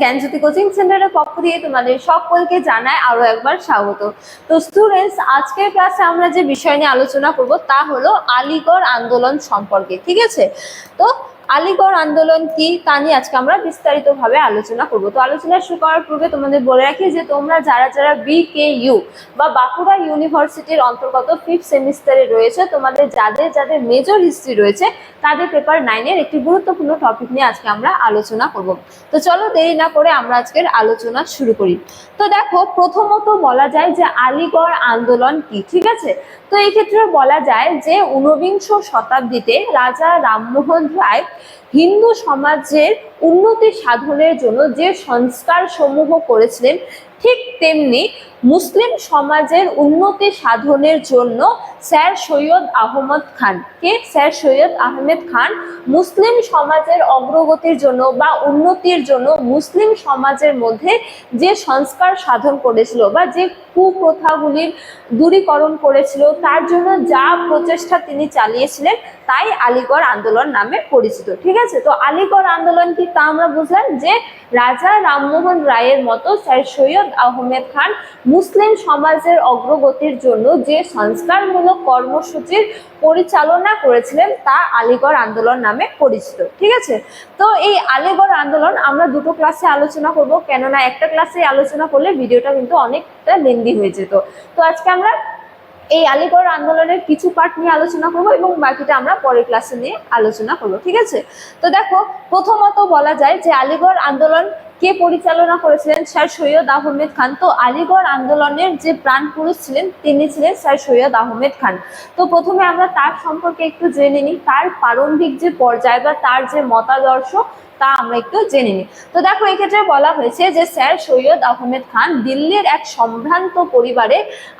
জ্ঞানজ্যোতি coaching সেন্টারের পক্ষ দিয়ে তোমাদের সকলকে জানায় আরও একবার স্বাগত। তো স্টুডেন্টস আজকের ক্লাসে আমরা যে বিষয় নিয়ে আলোচনা করব তা হলো আলিগড় আন্দোলন সম্পর্কে, ঠিক আছে? তো আলিগড় আন্দোলন কি তা নিয়ে আজকে আমরা বিস্তারিতভাবে আলোচনা করব। তো আলোচনা শুরু করার পূর্বে তোমাদের বলে রাখি যে তোমরা যারা যারা বিকেইউ বা বাঁকুড়া ইউনিভার্সিটির অন্তর্গত ফিফথ সেমিস্টারে রয়েছে, তোমাদের যাদের যাদের মেজর হিস্ট্রি রয়েছে, তাদের পেপার নাইনের একটি গুরুত্বপূর্ণ টপিক নিয়ে আজকে আমরা আলোচনা করব। তো চলো দেরি না করে আমরা আজকের আলোচনা শুরু করি। তো দেখো, প্রথমত বলা যায় যে আলিগড় আন্দোলন কি, ঠিক আছে? তো এই ক্ষেত্রে বলা যায় যে ঊনবিংশ শতাব্দীতে রাজা রামমোহন রায় হিন্দু সমাজের উন্নতি সাধনের জন্য যে সংস্কার সমূহ করেছিলেন, ঠিক তেমনি মুসলিম সমাজের উন্নতি সাধনের জন্য স্যার সৈয়দ আহমদ খান কে? স্যার সৈয়দ আহমেদ খান মুসলিম সমাজের অগ্রগতির জন্য বা উন্নতির জন্য মুসলিম সমাজের মধ্যে যে সংস্কার সাধন করেছিল বা যে কুপ্রথাগুলির দূরীকরণ করেছিল, তার জন্য যা প্রচেষ্টা তিনি চালিয়েছিলেন তাই আলিগড় আন্দোলন নামে পরিচিত, ঠিক আছে? তো আলিগড় আন্দোলন কি তা আমরা বুঝলাম যে রাজা রামমোহন রায়ের মতো স্যার সৈয়দ আহমেদ খান মুসলিম সমাজের অগ্রগতির জন্য যে সংস্কারমূলক কর্মসূচির পরিচালনা করেছিলেন তা আলিগড় আন্দোলন নামে পরিচিত, ঠিক আছে? তো এই আলিগড় আন্দোলন আমরা দুটো ক্লাসে আলোচনা করব, কেননা একটা ক্লাসে আলোচনা করলে ভিডিওটা কিন্তু অনেকটা লেন্দি হয়ে যেত। তো আজকে আমরা এই আলিগড় আন্দোলনের কিছু পার্ট নিয়ে আলোচনা করব এবং বাকিটা আমরা পরের ক্লাসে নিয়ে আলোচনা করব, ঠিক আছে? তো দেখো, প্রথমত বলা যায় যে আলিগড় আন্দোলন কে পরিচালনা করেছিলেন? স্যার সৈয়দ আহমেদ খান। তো আলিগড় আন্দোলনের যে প্রাণ পুরুষ ছিলেন, তিনি ছিলেন স্যার সৈয়দ আহমেদ খান। তো প্রথমে আমরা তার সম্পর্কে একটু জেনে নিই। তার প্রারম্ভিক যে পর্যায় বা তার যে মতাদর্শ, তা আমরা একটু জেনে নিই। তো দেখো, এক্ষেত্রে বলা হয়েছে যে স্যার সৈয়দ আহমেদ খান দিল্লির এক সম্ভ্রান্ত পরিবারে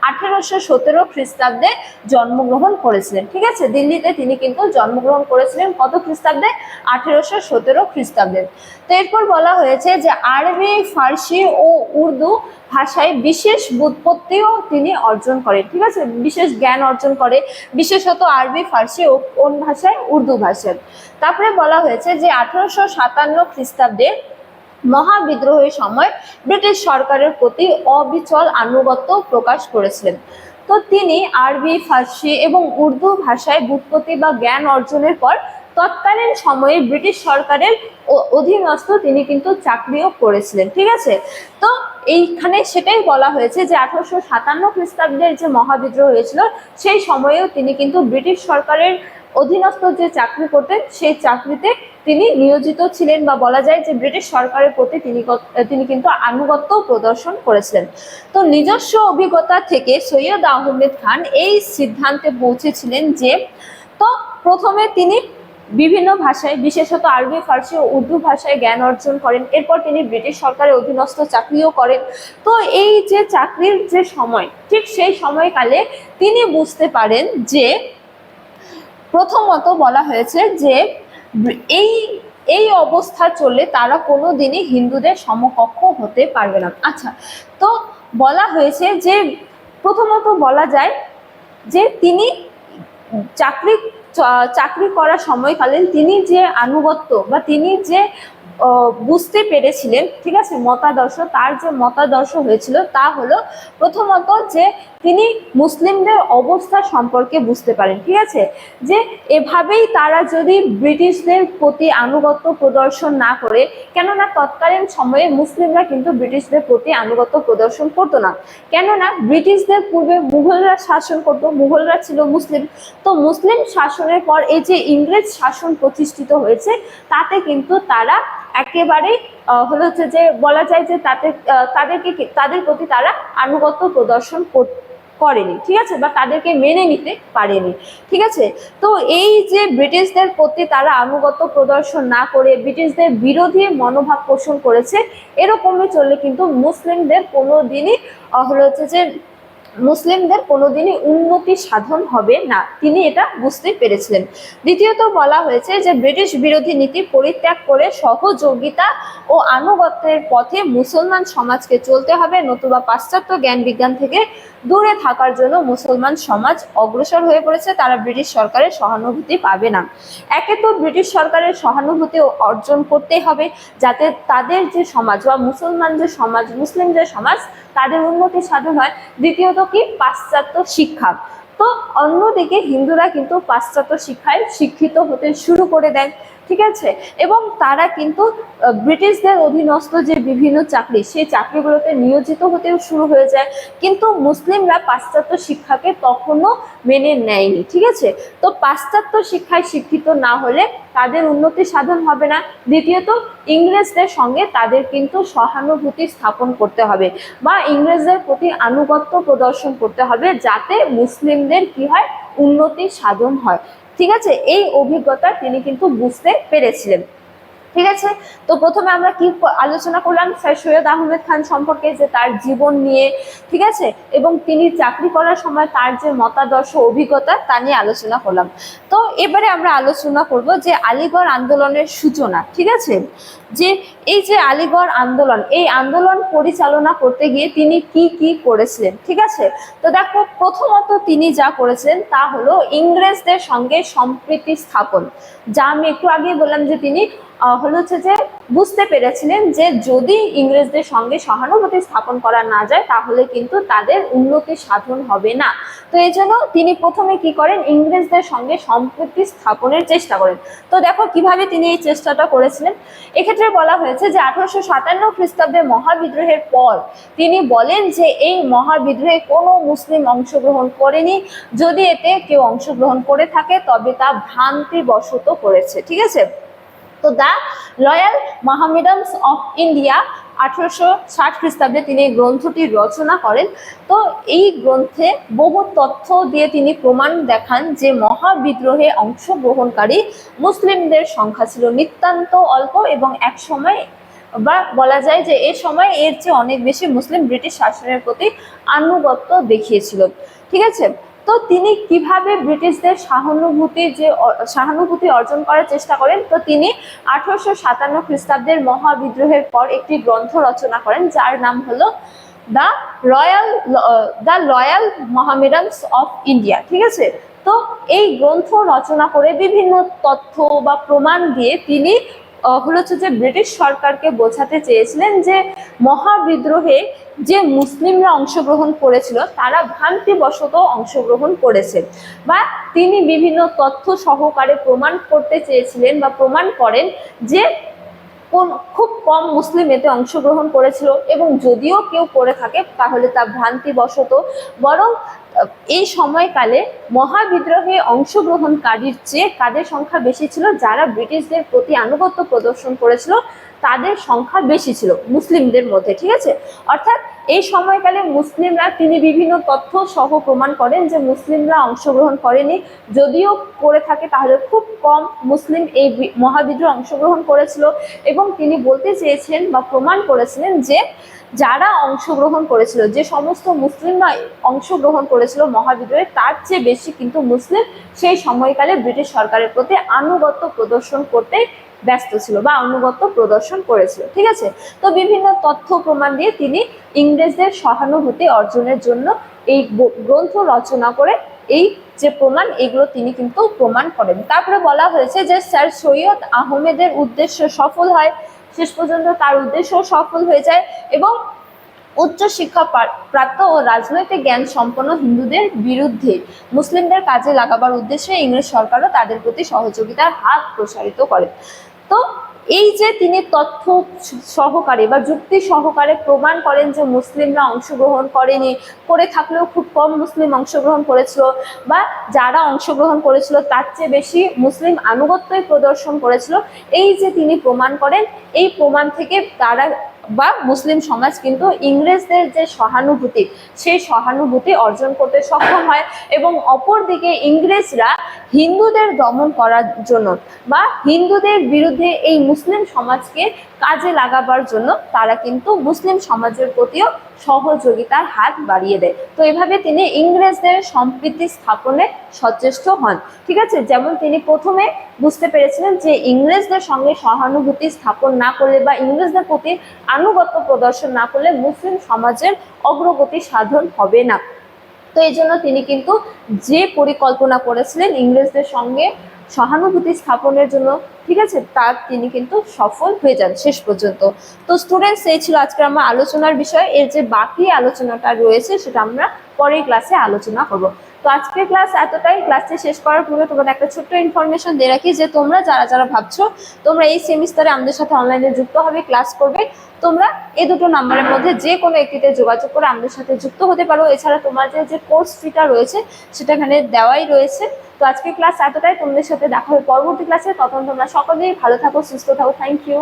আঠেরোশো সতেরো খ্রিস্টাব্দে জন্মগ্রহণ করেছিলেন। ঠিক আছে? দিল্লিতে তিনি কিন্তু জন্মগ্রহণ করেছিলেন কত খ্রিস্টাব্দে? আঠেরোশো সতেরো খ্রিস্টাব্দে। তো এরপর বলা হয়েছে যে আরবি, ফার্সি ও উর্দু ভাষায় বিশেষ বুৎপত্তিও তিনি অর্জন করেন। ঠিক আছে? বিশেষ জ্ঞান অর্জন করে। বিশেষত আরবি, ফার্সি ও কোন ভাষায় উর্দু ভাষায়। তারপরে বলা হয়েছে যে, আঠারোশো সাতান্ন খ্রিস্টাব্দে মহাবিদ্রোহের সময় ব্রিটিশ সরকারের প্রতি অবিচল আনুগত্য প্রকাশ করেছিলেন তো তিনি আরবি, ফার্সি এবং উর্দু ভাষায় বুৎপত্তি বা জ্ঞান অর্জনের পর তৎকালীন সময়ে ব্রিটিশ সরকারের অধীনস্থ তিনি কিন্তু চাকরিও করেছিলেন, ঠিক আছে? তো এইখানে সেটাই বলা হয়েছে যে আঠারোশো সাতান্ন খ্রিস্টাব্দের যে মহাবিদ্রোহ হয়েছিল, সেই সময়েও তিনি কিন্তু ব্রিটিশ সরকারের অধীনস্থ যে চাকরি করতেন, সেই চাকরিতে তিনি নিয়োজিত ছিলেন বা বলা যায় যে ব্রিটিশ সরকারের প্রতি তিনি তিনি কিন্তু আনুগত্য প্রদর্শন করেছিলেন। তো নিজস্ব অভিজ্ঞতা থেকে সৈয়দ আহমেদ খান এই সিদ্ধান্তে পৌঁছেছিলেন যে, তো প্রথমে তিনি বিভিন্ন ভাষায়, বিশেষত আরবি, ফার্সি ও উর্দু ভাষায় জ্ঞান অর্জন করেন। এরপর তিনি ব্রিটিশ সরকারের অধীনস্থ চাকরিও করেন। তো এই যে চাকরির যে সময়, ঠিক সেই সময়কালে তিনি বুঝতে পারেন যে, প্রথমত বলা হয়েছে যে, এই এই অবস্থা চললে তারা কোনো দিনই হিন্দুদের সমকক্ষ হতে পারবে না। আচ্ছা তো বলা হয়েছে যে, প্রথমত বলা যায় যে, তিনি চাকরি চাকরি করার সময়কালীন তিনি যে আনুগত্য বা তিনি যে বুঝতে পেরেছিলেন, ঠিক আছে, মতাদর্শ, তার যে মতাদর্শ হয়েছিল তা হলো প্রথমত যে তিনি মুসলিমদের অবস্থা সম্পর্কে বুঝতে পারেন, ঠিক আছে? যে এভাবেই তারা যদি ব্রিটিশদের প্রতি আনুগত্য প্রদর্শন না করে, কেননা তৎকালীন সময়ে মুসলিমরা কিন্তু ব্রিটিশদের প্রতি আনুগত্য প্রদর্শন করতো না। কেননা ব্রিটিশদের পূর্বে মুঘলরা শাসন করতো, মুঘলরা ছিল মুসলিম। তো মুসলিম শাসনের পর এই যে ইংরেজ শাসন প্রতিষ্ঠিত হয়েছে, তাতে কিন্তু তারা একেবারে আহ, হলো হচ্ছে যে বলা যায় যে তাদের তাদেরকে তাদের প্রতি তারা আনুগত্য প্রদর্শন কর- করেনি ঠিক আছে? বা তাদেরকে মেনে নিতে পারেনি ঠিক আছে? তো এই যে ব্রিটিশদের প্রতি তারা আনুগত্য প্রদর্শন না করে ব্রিটিশদের বিরোধী মনোভাব পোষণ করেছে এরকমই চললে কিন্তু মুসলিমদের কোনো দিনই হলো হচ্ছে যে মুসলিমদের কোনোদিনই উন্নতি সাধন হবে না। তিনি এটা বুঝতে পেরেছিলেন। দ্বিতীয়ত বলা হয়েছে যে, ব্রিটিশ বিরোধী নীতি পরিত্যাগ করে সহযোগিতা ও আনুগত্যের পথে মুসলমান সমাজকে চলতে হবে। নতুবা পাশ্চাত্য জ্ঞান বিজ্ঞান থেকে দূরে থাকার জন্য মুসলমান সমাজ অগ্রসর হয়ে পড়েছে। তারা ব্রিটিশ সরকারের সহানুভূতি পাবে না। একে তো ব্রিটিশ সরকারের সহানুভূতি অর্জন করতে হবে, যাতে তাদের যে সমাজ বা মুসলমান যে সমাজ, মুসলিম যে সমাজ, তাদের উন্নতি সাধন হয়। দ্বিতীয়ত কি পাশ্চাত্য শিক্ষা। তো অন্যদিকে হিন্দুরা কিন্তু পাশ্চাত্য শিক্ষায় শিক্ষিত হতে শুরু করে দেয়। ঠিক আছে? এবং তারা কিন্তু ব্রিটিশদের অধীনস্থ যে বিভিন্ন চাকরি, সেই চাকরিগুলোতে নিয়োজিত হতেও শুরু হয়ে যায়। কিন্তু মুসলিমরা পাশ্চাত্য শিক্ষাকে তখনও মেনে নেয়নি, ঠিক আছে? তো পাশ্চাত্য শিক্ষায় শিক্ষিত না হলে তাদের উন্নতি সাধন হবে না। দ্বিতীয়ত, ইংরেজদের সঙ্গে তাদের কিন্তু সহানুভূতি স্থাপন করতে হবে বা ইংরেজদের প্রতি আনুগত্য প্রদর্শন করতে হবে যাতে মুসলিমদের কি হয় উন্নতি সাধন হয়। ঠিক আছে? এই অভিজ্ঞতা তিনি কিন্তু বুঝতে পেরেছিলেন। ঠিক আছে? তো প্রথমে আমরা কি আলোচনা করলাম? স্যার সৈয়দ আহমেদ খান সম্পর্কে যে তার জীবন নিয়ে, ঠিক আছে? এবং তিনি চাকরি করার সময় তার যে মতাদর্শ, অভিজ্ঞতা, তা নিয়ে আলোচনা করলাম। তো এবারে আমরা আলোচনা করব যে আলিগড় আন্দোলনের সূচনা, ঠিক আছে? যে এই যে আলিগড় আন্দোলন, এই আন্দোলন পরিচালনা করতে গিয়ে তিনি কি কি করেছিলেন, ঠিক আছে? তো দেখো, প্রথমত তিনি যা করেছিলেন তা হলো ইংরেজদের সঙ্গে সম্প্রীতি স্থাপন। যা আমি একটু আগেই বললাম যে তিনি হলো হচ্ছে যে বুঝতে পেরেছিলেন যে যদি ইংরেজদের সঙ্গে সহানুভূতি স্থাপন করা না যায়, তাহলে কিন্তু তাদের উন্নতি সাধন হবে না। তো এই জন্য তিনি প্রথমে কি করেন? ইংরেজদের সঙ্গে সম্প্রীতি স্থাপনের চেষ্টা করেন। তো দেখো কীভাবে তিনি এই চেষ্টাটা করেছিলেন। এক্ষেত্রে বলা হয়েছে যে আঠারোশো সাতান্ন খ্রিস্টাব্দে মহাবিদ্রোহের পর তিনি বলেন যে এই মহাবিদ্রোহে কোনো মুসলিম অংশগ্রহণ করেনি। যদি এতে কেউ অংশগ্রহণ করে থাকে, তবে তা ভ্রান্তিবশত করেছে। ঠিক আছে? তো the loyal Mahomedans of India আঠারোশো ষাট খ্রিস্টাব্দে তিনি এই গ্রন্থটি রচনা করেন। তো এই গ্রন্থে বহু তথ্য দিয়ে তিনি প্রমাণ দেখান যে মহাবিদ্রোহে অংশগ্রহণকারী মুসলিমদের সংখ্যা ছিল নিতান্ত অল্প এবং এক সময় বা বলা যায় যে এ সময় এর চেয়ে অনেক বেশি মুসলিম ব্রিটিশ শাসনের প্রতি আনুগত্য দেখিয়েছিল। ঠিক আছে? তো তিনি কীভাবে ব্রিটিশদের সহানুভূতি যে সহানুভূতি অর্জন করার চেষ্টা করেন? তো তিনি আঠারোশো সাতান্ন খ্রিস্টাব্দের মহাবিদ্রোহের পর একটি গ্রন্থ রচনা করেন, যার নাম হলো the royal the royal Mahomedans of India. ঠিক আছে? তো এই গ্রন্থ রচনা করে বিভিন্ন তথ্য বা প্রমাণ দিয়ে তিনি হচ্ছে যে ব্রিটিশ সরকারকে বোঝাতে চেয়েছিলেন যে মহাবিদ্রোহে যে মুসলিমরা অংশগ্রহণ করেছিল, তারা ভ্রান্তিবশত অংশগ্রহণ করেছে। বা তিনি বিভিন্ন তথ্য সহকারে প্রমাণ করতে চেয়েছিলেন বা প্রমাণ করেন যে কোন খুব কম মুসলিম এতে অংশগ্রহণ করেছিল এবং যদিও কেউ করে থাকে, তাহলে তা ভ্রান্তিবশত, বরং এই সময়কালে মহাবিদ্রোহে অংশগ্রহণকারীর চেয়ে কাদের সংখ্যা বেশি ছিল? যারা ব্রিটিশদের প্রতি আনুগত্য প্রদর্শন করেছিল, তাদের সংখ্যা বেশি ছিল, মুসলিমদের মধ্যে, ঠিক আছে? অর্থাৎ এই সময়কালে মুসলিমরা তিনি বিভিন্ন তথ্য সহ প্রমাণ করেন যে মুসলিমরা অংশগ্রহণ করেনি। যদিও করে থাকে, তাহলে খুব কম মুসলিম এই মহাবিদ্রোহে অংশগ্রহণ করেছিল এবং তিনি বলতে চেয়েছেন বা প্রমাণ করেছিলেন যে যারা অংশগ্রহণ করেছিল, যে সমস্ত মুসলিমরা অংশগ্রহণ করেছিল মহাবিদ্রোহে, তার চেয়ে বেশি কিন্তু মুসলিম সেই সময়কালে ব্রিটিশ সরকারের প্রতি আনুগত্য প্রদর্শন করতে ব্যস্ত ছিল বা আনুগত্য প্রদর্শন করেছিল, ঠিক আছে? তো বিভিন্ন তথ্য প্রমাণ দিয়ে তিনি ইংরেজদের সহানুভূতি অর্জনের জন্য এই গ্রন্থ রচনা করে এই যে প্রমাণ, এগুলো তিনি কিন্তু প্রমাণ করেন। তারপরে বলা হয়েছে যে স্যার সৈয়দ আহমেদের উদ্দেশ্য সফল হয়। শেষ পর্যন্ত তার উদ্দেশ্য সফল হয়ে যায় এবং উচ্চ শিক্ষা প্রাপ্ত ও রাজনৈতিক জ্ঞান সম্পন্ন হিন্দুদের বিরুদ্ধে মুসলিমদের কাজে লাগাবার উদ্দেশ্যে ইংরেজ সরকারও তাদের প্রতি সহযোগিতার হাত প্রসারিত করে। তো এই যে তিনি তথ্য সহকারে বা যুক্তি সহকারে প্রমাণ করেন যে মুসলিমরা অংশগ্রহণ করেনি, করে থাকলেও খুব কম মুসলিম অংশগ্রহণ করেছিল বা যারা অংশগ্রহণ করেছিল তার চেয়ে বেশি মুসলিম আনুগত্যই প্রদর্শন করেছিল, এই যে তিনি প্রমাণ করেন, এই প্রমাণ থেকে তারা বা মুসলিম সমাজ কিন্তু ইংরেজদের যে সহানুভূতি, সেই সহানুভূতি অর্জন করতে সক্ষম হয় এবং অপরদিকে ইংরেজরা হিন্দুদের দমন করার জন্য বা হিন্দুদের বিরুদ্ধে এই মুসলিম সমাজকে কাজে লাগাবার জন্য তারা কিন্তু মুসলিম সমাজের প্রতিও সহযোগিতার হাত বাড়িয়ে দেয়। তো এভাবে তিনি ইংরেজদের সম্প্রীতি স্থাপনে সচেষ্ট হন। ঠিক আছে? যেমন তিনি প্রথমে বুঝতে পেরেছিলেন যে ইংরেজদের সঙ্গে সহানুভূতি স্থাপন না করলে বা ইংরেজদের প্রতি আনুগত্য প্রদর্শন না করলে মুসলিম সমাজের অগ্রগতি সাধন হবে না। তো এই জন্য তিনি কিন্তু যে পরিকল্পনা করেছিলেন ইংরেজদের সঙ্গে সহানুভূতি স্থাপনের জন্য, ঠিক আছে, তার তিনি কিন্তু সফল হয়ে যান শেষ পর্যন্ত। তো স্টুডেন্টস এই ছিল আজকে আমার আলোচনার বিষয়। এর যে বাকি আলোচনাটা রয়েছে, সেটা আমরা পরের ক্লাসে আলোচনা করব। তো আজকের ক্লাস এতটাই। ক্লাসটি শেষ করার পূর্বে তোমাদের একটা ছোট্ট ইনফরমেশন দিয়ে রাখি যে তোমরা যারা যারা ভাবছ তোমরা এই সেমিস্টারে আমাদের সাথে অনলাইনে যুক্ত হবে ক্লাস করবে, তোমরা এই দুটো নাম্বারের মধ্যে যে কোনো একটিতে যোগাযোগ করে আমাদের সাথে যুক্ত হতে পারো। এছাড়া তোমাদের যে কোর্স ফিটা রয়েছে সেটা এখানে দেওয়াই রয়েছে। তো আজকের ক্লাস এতটাই। তোমাদের সাথে দেখা হবে পরবর্তী ক্লাসে তখন তোমরা সকলেই ভালো থাকো, সুস্থ থাকো। Thank you